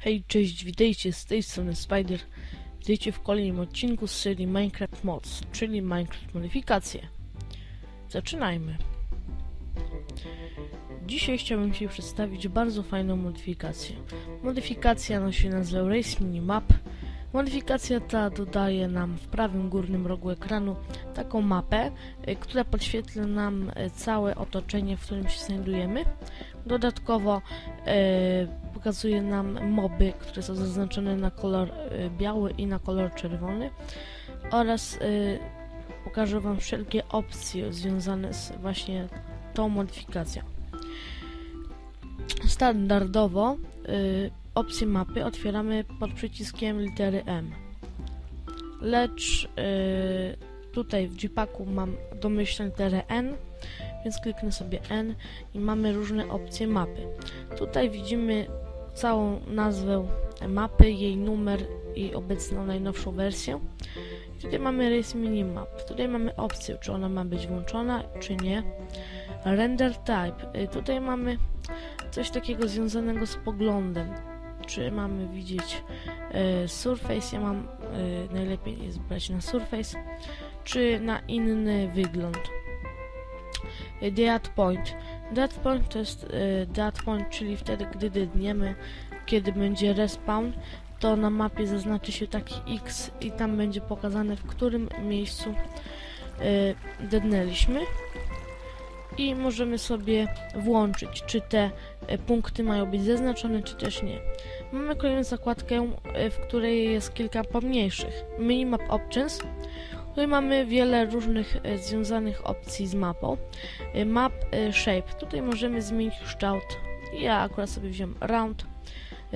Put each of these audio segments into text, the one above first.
Hej, cześć, witajcie, z tej strony Spider. Witajcie w kolejnym odcinku z serii Minecraft Mods, czyli Minecraft Modyfikacje. Zaczynajmy. Dzisiaj chciałbym Ci przedstawić bardzo fajną modyfikację. Modyfikacja nosi nazwę Race Minimap. Modyfikacja ta dodaje nam w prawym górnym rogu ekranu taką mapę, y, która podświetla nam y, całe otoczenie, w którym się znajdujemy. Dodatkowo y, pokazuje nam moby, które są zaznaczone na kolor biały i na kolor czerwony oraz pokażę Wam wszelkie opcje związane z właśnie tą modyfikacją. Standardowo opcję mapy otwieramy pod przyciskiem litery M. Lecz yy, tutaj w JPAGu mam domyślną literę N, więc kliknę sobie N i mamy różne opcje mapy. Tutaj widzimy całą nazwę mapy, jej numer i obecną najnowszą wersję. Tutaj mamy Race Minimap. Tutaj mamy opcję, czy ona ma być włączona, czy nie. Render Type. Y, tutaj mamy coś takiego związanego z poglądem czy mamy widzieć e, Surface, ja mam e, najlepiej jest brać na Surface, czy na inny wygląd. Dead point. Dead point to jest e, dead point, czyli wtedy, gdy dydniemy, kiedy będzie respawn, to na mapie zaznaczy się taki X i tam będzie pokazane, w którym miejscu e, dednęliśmy i możemy sobie włączyć, czy te e, punkty mają być zaznaczone, czy też nie. Mamy kolejną zakładkę, e, w której jest kilka pomniejszych. Minimap Options. Tutaj mamy wiele różnych e, związanych opcji z mapą. Map Shape. Tutaj możemy zmienić kształt. Ja akurat sobie wziąłem Round.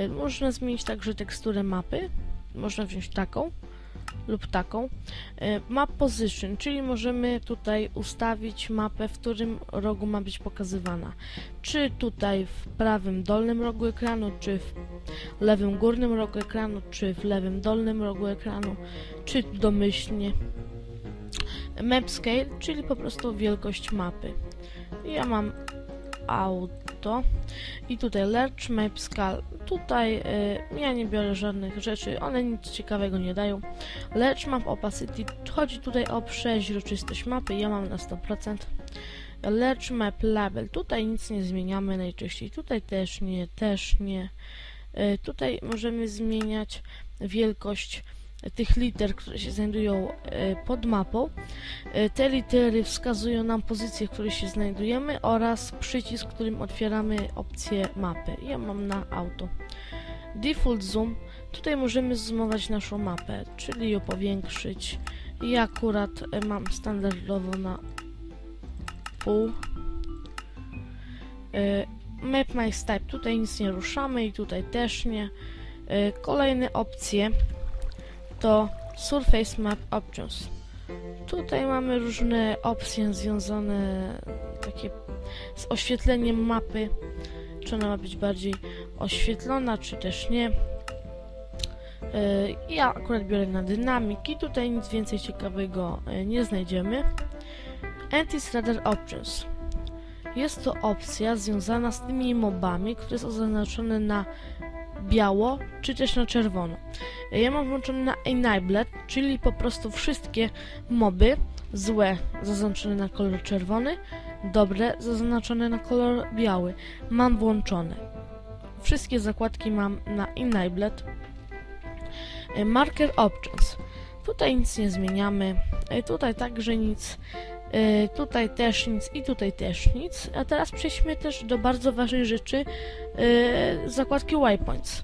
Można zmienić także teksturę mapy. Można wziąć taką lub taką. E, map position, czyli możemy tutaj ustawić mapę, w którym rogu ma być pokazywana. Czy tutaj w prawym dolnym rogu ekranu, czy w lewym górnym rogu ekranu, czy w lewym dolnym rogu ekranu, czy domyślnie. Map scale, czyli po prostu wielkość mapy. Ja mam auto i tutaj large map scale Tutaj y, ja nie biorę żadnych rzeczy, one nic ciekawego nie dają. Lecz map opacity, chodzi tutaj o przeźroczystość mapy, ja mam na 100%. Lecz map label, tutaj nic nie zmieniamy najczęściej, tutaj też nie, też nie. Y, tutaj możemy zmieniać wielkość tych liter, które się znajdują e, pod mapą. E, te litery wskazują nam pozycję, w której się znajdujemy oraz przycisk, którym otwieramy opcję mapy. Ja mam na auto. Default Zoom. Tutaj możemy zoomować naszą mapę, czyli ją powiększyć. Ja akurat e, mam standardowo na pół. Map My Type. Tutaj nic nie ruszamy i tutaj też nie. Kolejne opcje to Surface Map Options. Tutaj mamy różne opcje związane takie z oświetleniem mapy, czy ona ma być bardziej oświetlona, czy też nie. E, ja akurat biorę na dynamiki, tutaj nic więcej ciekawego e, nie znajdziemy. Anti-Radar Options. Jest to opcja związana z tymi mobami, które są zaznaczone na biało, czy też na czerwono. Ja mam włączone na Enabled, czyli po prostu wszystkie moby złe zaznaczone na kolor czerwony, dobre zaznaczone na kolor biały. Mam włączone. Wszystkie zakładki mam na Enabled. Marker Options. Tutaj nic nie zmieniamy. Tutaj także nic. Yy, tutaj też nic i tutaj też nic. A teraz przejdźmy też do bardzo ważnej rzeczy, yy, zakładki waypoints.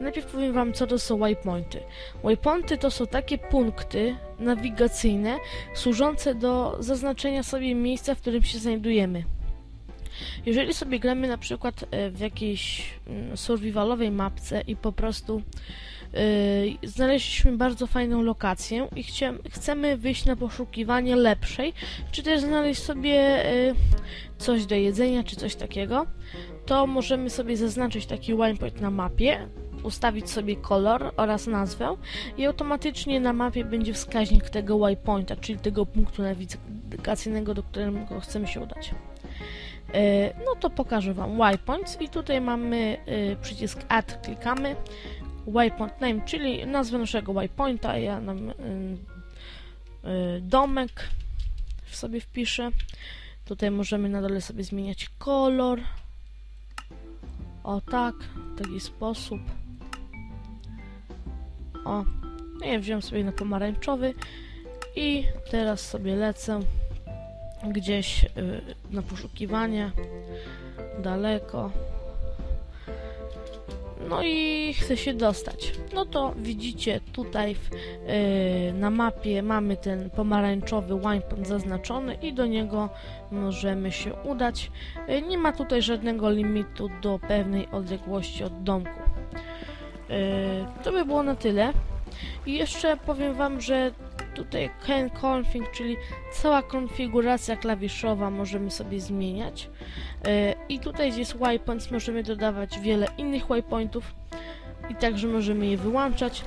Najpierw powiem Wam, co to są waypointy. Waypointy to są takie punkty nawigacyjne służące do zaznaczenia sobie miejsca, w którym się znajdujemy. Jeżeli sobie gramy na przykład e, w jakiejś mm, survivalowej mapce i po prostu yy, znaleźliśmy bardzo fajną lokację i chcemy wyjść na poszukiwanie lepszej, czy też znaleźć sobie yy, coś do jedzenia, czy coś takiego, to możemy sobie zaznaczyć taki waypoint na mapie, ustawić sobie kolor oraz nazwę i automatycznie na mapie będzie wskaźnik tego waypointa, czyli tego punktu nawigacyjnego, do którego chcemy się udać. E, no to pokażę Wam waypoints i tutaj mamy e, przycisk add, klikamy waypoint name, czyli nazwę naszego waypointa, ja nam y, domek sobie wpiszę. Tutaj możemy na dole sobie zmieniać kolor. O tak, w taki sposób. O, no ja wziąłem sobie na pomarańczowy i teraz sobie lecę gdzieś y, na poszukiwanie daleko. No i chcę się dostać. No to widzicie tutaj w, yy, na mapie mamy ten pomarańczowy waypoint zaznaczony i do niego możemy się udać. Yy, nie ma tutaj żadnego limitu do pewnej odległości od domku. To by było na tyle. I jeszcze powiem Wam, że tutaj can config, czyli cała konfiguracja klawiszowa możemy sobie zmieniać. E, I tutaj gdzie jest waypoints możemy dodawać wiele innych waypointów i także możemy je wyłączać,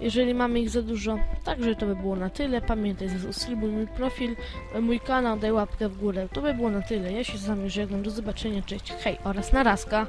jeżeli mamy ich za dużo. Także to by było na tyle. Pamiętaj, zasubskrybuj mój profil, mój kanał, daj łapkę w górę. To by było na tyle. Ja się z wami żegnam. Do zobaczenia, cześć, hej oraz narazka.